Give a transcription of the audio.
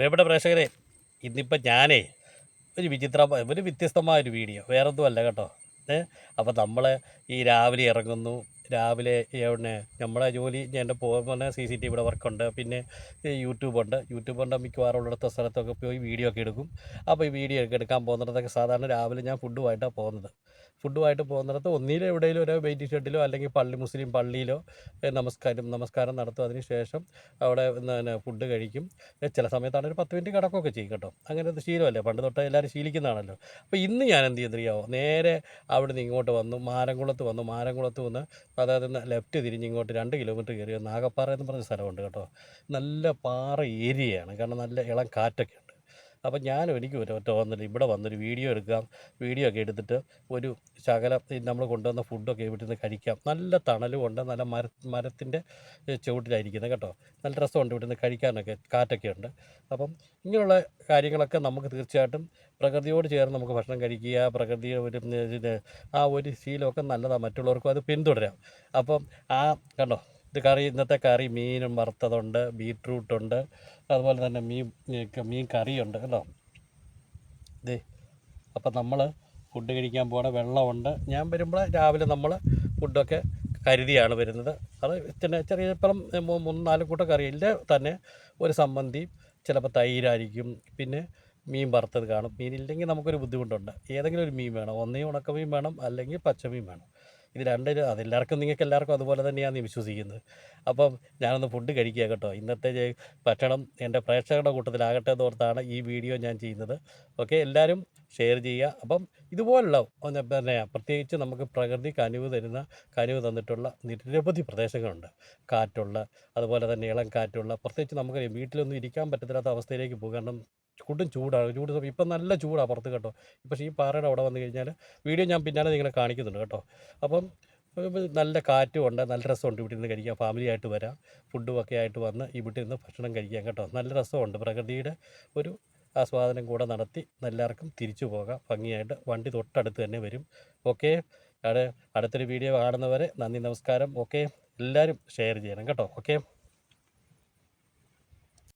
പ്രിയപ്പെട്ട പ്രേക്ഷകരെ ഇന്നിപ്പോൾ ഞാനേ ഒരു വിചിത്ര ഒരു വ്യത്യസ്തമായ ഒരു വീഡിയോ. വേറൊന്നും അല്ല കേട്ടോ അപ്പോൾ നമ്മൾ ഈ രാവിലെ ഇറങ്ങുന്നു രാവിലെ എവിടെ നമ്മളെ ജോലി എന്റെ പറഞ്ഞാൽ സി സി ടി വിയുടെ വർക്കുണ്ട്. പിന്നെ യൂട്യൂബുണ്ട്. യൂട്യൂബുണ്ട് മിക്കവാറും ഉള്ളിടത്ത സ്ഥലത്തൊക്കെ പോയി വീഡിയോ ഒക്കെ എടുക്കും. അപ്പോൾ ഈ വീഡിയോ ഒക്കെ എടുക്കാൻ പോകുന്നിടത്തൊക്കെ സാധാരണ രാവിലെ ഞാൻ ഫുഡുമായിട്ടാണ് പോകുന്നത്. ഫുഡുമായിട്ട് പോകുന്നിടത്ത് ഒന്നിലും എവിടെയെങ്കിലും ഒരു വെയിറ്റിംഗ് ഷെഡിലോ അല്ലെങ്കിൽ പള്ളി മുസ്ലിം പള്ളിയിലോ നമസ്കാരം നമസ്കാരം നടത്തും. അതിന് ശേഷം അവിടെ പിന്നെ ഫുഡ് കഴിക്കും. ചില സമയത്താണ് ഒരു പത്ത് മിനിറ്റ് കിടക്കുകയൊക്കെ ചെയ്യും കേട്ടോ. അങ്ങനെ ശീലമല്ലേ? പണ്ട് തൊട്ട് എല്ലാവരും ശീലിക്കുന്നതാണല്ലോ. അപ്പോൾ ഇന്ന് ഞാൻ എന്ത് ചെയ്യുന്നറിയാവോ? നേരെ അവിടെ നിന്ന് ഇങ്ങോട്ട് വന്നു മാരംകുളത്ത് വന്നു. മാരംകുളത്ത് വന്ന് അതായത് ലെഫ്റ്റ് തിരിഞ്ഞ് ഇങ്ങോട്ട് രണ്ട് കിലോമീറ്റർ കയറി നാഗപ്പാറ എന്ന് പറഞ്ഞ സ്ഥലമുണ്ട് കേട്ടോ. നല്ല പാറ ഏരിയയാണ്. കാരണം നല്ല ഇളം കാറ്റൊക്കെ ഉണ്ട് അപ്പം ഞാൻ എനിക്ക് ഒരു വന്നിട്ട് ഇവിടെ വന്നൊരു വീഡിയോ എടുക്കാം. വീഡിയോ ഒക്കെ എടുത്തിട്ട് ഒരു ശകലം നമ്മൾ കൊണ്ടുവന്ന ഫുഡൊക്കെ ഇവിടെ നിന്ന് കഴിക്കാം. നല്ല തണലും ഉണ്ട് നല്ല മര മരത്തിന്റെ ചുവട്ടിലായിരിക്കുന്നത് കേട്ടോ. നല്ല രസമുണ്ട് ഇവിടെ നിന്ന് കഴിക്കാനൊക്കെ കാറ്റൊക്കെ ഉണ്ട് അപ്പം ഇങ്ങനെയുള്ള കാര്യങ്ങളൊക്കെ നമുക്ക് തീർച്ചയായിട്ടും പ്രകൃതിയോട് ചേർന്ന് നമുക്ക് ഭക്ഷണം കഴിക്കുക പ്രകൃതിയെ ഒരു ആ ഒരു ശീലമൊക്കെ നല്ലതാണ് മറ്റുള്ളവർക്കും അത് പിന്തുടരാം. അപ്പം ആ കണ്ടോ ഇത് കറി ഇന്നത്തെ കറി മീനും വറുത്തതുണ്ട് ബീട്രൂട്ടുണ്ട് അതുപോലെ തന്നെ മീൻ മീൻ കറിയുണ്ട് കേട്ടോ. ഇതേ അപ്പം നമ്മൾ ഫുഡ് കഴിക്കാൻ പോകണ വെള്ളമുണ്ട്. ഞാൻ വരുമ്പോൾ രാവിലെ നമ്മൾ ഫുഡൊക്കെ കരുതിയാണ് വരുന്നത്. അത് പിന്നെ ചെറിയ ഇപ്പം മൂന്ന് നാല് കൂട്ടം കറിയില്ല തന്നെ ഒരു സമ്മന്തി ചിലപ്പോൾ തൈരായിരിക്കും പിന്നെ മീൻ വറുത്തത് കാണും. മീനില്ലെങ്കിൽ നമുക്കൊരു ബുദ്ധിമുട്ടുണ്ട്. ഏതെങ്കിലും ഒരു മീൻ വേണം. ഒന്നേ ഉണക്കമീൻ വേണം അല്ലെങ്കിൽ പച്ചമീൻ വേണം. ഇത് രണ്ടും അതെല്ലാവർക്കും നിങ്ങൾക്ക് എല്ലാവർക്കും അതുപോലെ തന്നെയാണ് വിശ്വസിക്കുന്നത്. അപ്പം ഞാനൊന്ന് ഫുഡ് കഴിക്കുക കേട്ടോ. ഇന്നത്തെ ഭക്ഷണം എന്റെ പ്രേക്ഷകരുടെ കൂട്ടത്തിലാകട്ടെ എന്നോർത്താണ് ഈ വീഡിയോ ഞാൻ ചെയ്യുന്നത്. ഓക്കെ എല്ലാവരും ഷെയർ ചെയ്യുക. അപ്പം ഇതുപോലുള്ള പിന്നെ പ്രത്യേകിച്ച് നമുക്ക് പ്രകൃതി കനിവ് തരുന്ന കനിവ് തന്നിട്ടുള്ള നിരവധി പ്രദേശങ്ങളുണ്ട്. കാറ്റുള്ള അതുപോലെ തന്നെ ഇളം കാറ്റുള്ള. പ്രത്യേകിച്ച് നമുക്ക് വീട്ടിലൊന്നും ഇരിക്കാൻ പറ്റത്തില്ലാത്ത അവസ്ഥയിലേക്ക് പോകും കാരണം കൊടും ചൂടാണ്. ചൂട് സമയം ഇപ്പം നല്ല ചൂടാണ് പുറത്ത് കേട്ടോ. പക്ഷേ ഈ പാറയുടെ അവിടെ വന്നു കഴിഞ്ഞാൽ വീഡിയോ ഞാൻ പിന്നാലെ നിങ്ങളെ കാണിക്കുന്നുണ്ട് കേട്ടോ. അപ്പം നല്ല കാറ്റും ഉണ്ട് നല്ല രസമുണ്ട് ഇവിടെ നിന്ന് കഴിക്കാം ഫാമിലി ആയിട്ട് വരാം ഫുഡും ഒക്കെ ആയിട്ട് വന്ന് ഇവിടെ നിന്ന് ഭക്ഷണം കഴിക്കാം കേട്ടോ. നല്ല രസമുണ്ട്. പ്രകൃതിയുടെ ഒരു ആസ്വാദനം കൂടെ നടത്തി എല്ലാവർക്കും തിരിച്ചു പോകാം. ഭംഗിയായിട്ട് വണ്ടി തൊട്ടടുത്ത് തന്നെ വരും. ഓക്കെ അടുത്തൊരു വീഡിയോ കാണുന്നവരെ നന്ദി നമസ്കാരം. ഓക്കെ എല്ലാവരും ഷെയർ ചെയ്യണം കേട്ടോ. ഓക്കെ